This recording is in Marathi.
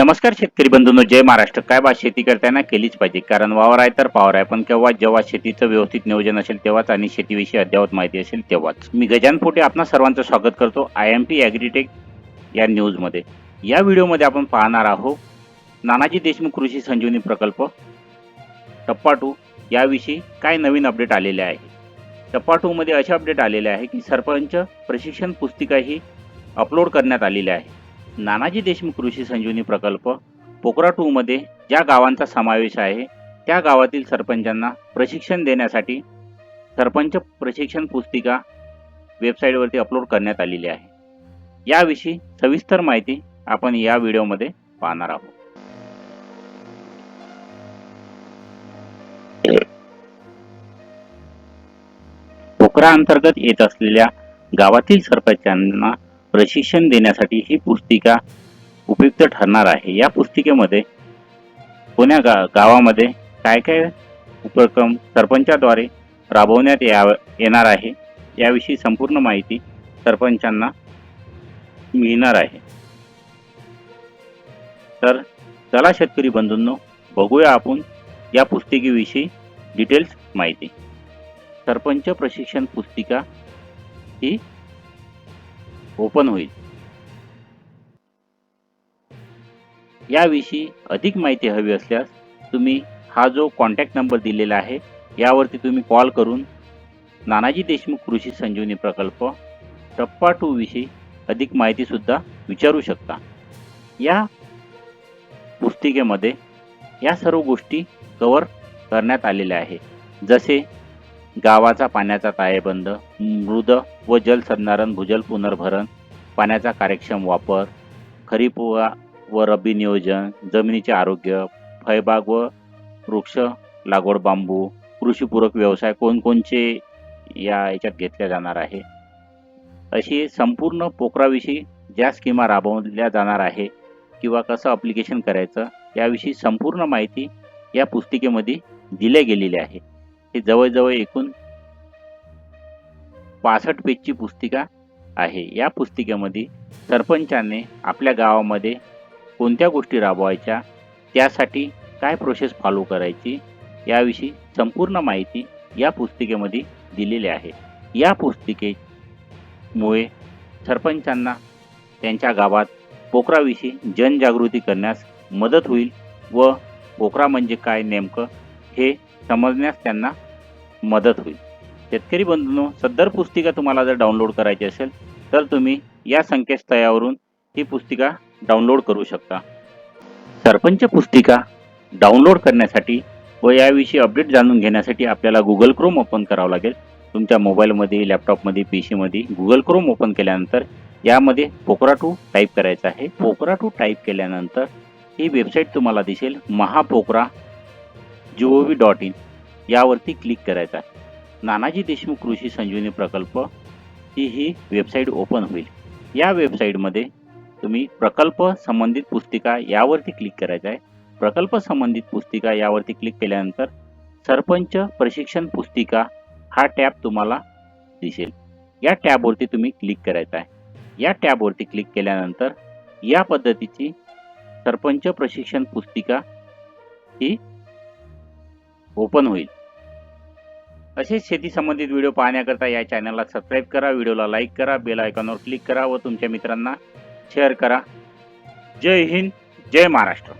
नमस्कार शेतकरी बंधूंनो जय महाराष्ट्र. काय बा शेती करताना केलीच पाहिजे. कारण वावर आहे तर पावर आहे. पण केव्हा जेव्हा शेतीचं व्यवस्थित नियोजन असेल तेव्हाच आणि शेतीविषयी अद्ययावत माहिती असेल तेव्हाच. मी गजान फोटे आपणा सर्वांचं स्वागत करतो आय एम पी ॲग्रीटेक या न्यूजमध्ये. या व्हिडिओमध्ये आपण पाहणार आहोत नानाजी देशमुख कृषी संजीवनी प्रकल्प टप्पा टू याविषयी काय नवीन अपडेट आलेले आहे. टप्पा टूमध्ये असे अपडेट आलेले आहे की सरपंच प्रशिक्षण पुस्तिका ही अपलोड करण्यात आलेली आहे. नानाजी देशमुख कृषी संजीवनी प्रकल्प पोकरा टूमध्ये ज्या गावांचा समावेश आहे त्या गावातील सरपंचांना प्रशिक्षण देण्यासाठी सरपंच प्रशिक्षण पुस्तिका वेबसाईटवरती अपलोड करण्यात आलेली आहे. याविषयी सविस्तर माहिती आपण या व्हिडिओमध्ये पाहणार आहोत. पोकरा अंतर्गत येत असलेल्या गावातील सरपंचांना प्रशिक्षण देण्यासाठी ही पुस्तिका उपयुक्त ठरणार आहे. या पुस्तिकेमध्ये कोण्या गा गावामध्ये काय काय उपक्रम सरपंचाद्वारे राबवण्यात याव येणार आहे याविषयी संपूर्ण माहिती सरपंचांना मिळणार आहे. तर चला शेतकरी बंधूंनो बघूया आपण या पुस्तिकेविषयी डिटेल्स माहिती. सरपंच प्रशिक्षण पुस्तिका ही ओपन होईल. याविषयी अधिक माहिती हवी असल्यास तुम्ही हा जो कॉन्टॅक्ट नंबर दिलेला आहे यावरती तुम्ही कॉल करून नानाजी देशमुख कृषी संजीवनी प्रकल्प टप्पा टू विषयी अधिक माहितीसुद्धा विचारू शकता. या पुस्तिकेमध्ये या सर्व गोष्टी कवर करण्यात आलेल्या आहे जसे गावाचा पाण्याचा ताळेबंद मृद व जलसंधारण भूजल पुनर्भरण पाण्याचा कार्यक्षम वापर खरीप व रब्बी नियोजन जमिनीचे आरोग्य फळबाग व वृक्ष लागवड बांबू कृषीपूरक व्यवसाय कोणकोणचे या याच्यात घेतल्या जाणार आहे. अशी संपूर्ण पोकराविषयी ज्या स्कीमा राबवल्या जाणार आहे किंवा कसं अप्लिकेशन करायचं याविषयी संपूर्ण माहिती या पुस्तिकेमध्ये दिल्या गेलेली आहे. हे जवळजवळ एकूण पासष्ट पेजची पुस्तिका आहे. या पुस्तिकेमध्ये सरपंचाने आपल्या गावामध्ये कोणत्या गोष्टी राबवायच्या त्यासाठी काय प्रोसेस फॉलो करायची याविषयी संपूर्ण माहिती या पुस्तिकेमध्ये दिलेली आहे. या पुस्तिकेमुळे सरपंचांना त्यांच्या गावात पोकराविषयी जनजागृती करण्यास मदत होईल व पोकरा म्हणजे काय नेमकं हे समजण्यास त्यांना मदत होईल. शेतकरी बंधूंनो सदर पुस्तिका तुम्हाला जर डाउनलोड करायची असेल तर तुम्ही या संकेतस्थळावरून ही पुस्तिका डाउनलोड करू शकता. सरपंच पुस्तिका डाउनलोड करण्यासाठी व याविषयी अपडेट जाणून घेण्यासाठी आपल्याला गुगल क्रोम ओपन करावं लागेल. तुमच्या मोबाईलमध्ये लॅपटॉपमध्ये पी सीमध्ये गुगल क्रोम ओपन केल्यानंतर यामध्ये पोकरा टू टाईप करायचं आहे. पोकरा टू टाईप केल्यानंतर ही वेबसाईट तुम्हाला दिसेल. Mahapocra G O V dot in यावरती क्लिक करायचं आहे. नानाजी देशमुख कृषी संजीवनी प्रकल्प ही ही वेबसाईट ओपन होईल. या वेबसाईटमध्ये तुम्ही प्रकल्प संबंधित पुस्तिका यावरती क्लिक करायचं आहे. प्रकल्प संबंधित पुस्तिका यावरती क्लिक केल्यानंतर सरपंच प्रशिक्षण पुस्तिका हा टॅब तुम्हाला दिसेल. या टॅबवरती तुम्ही क्लिक करायचं आहे. या टॅबवरती क्लिक केल्यानंतर या पद्धतीची सरपंच प्रशिक्षण पुस्तिका ही ओपन होईल. असेच शेती संबंधित व्हिडिओ पाहण्याकरता या चॅनलला सबस्क्राईब करा व्हिडिओला लाईक करा बेल आयकॉनवर क्लिक करा व तुमच्या मित्रांना शेअर करा. जय हिंद जय महाराष्ट्र.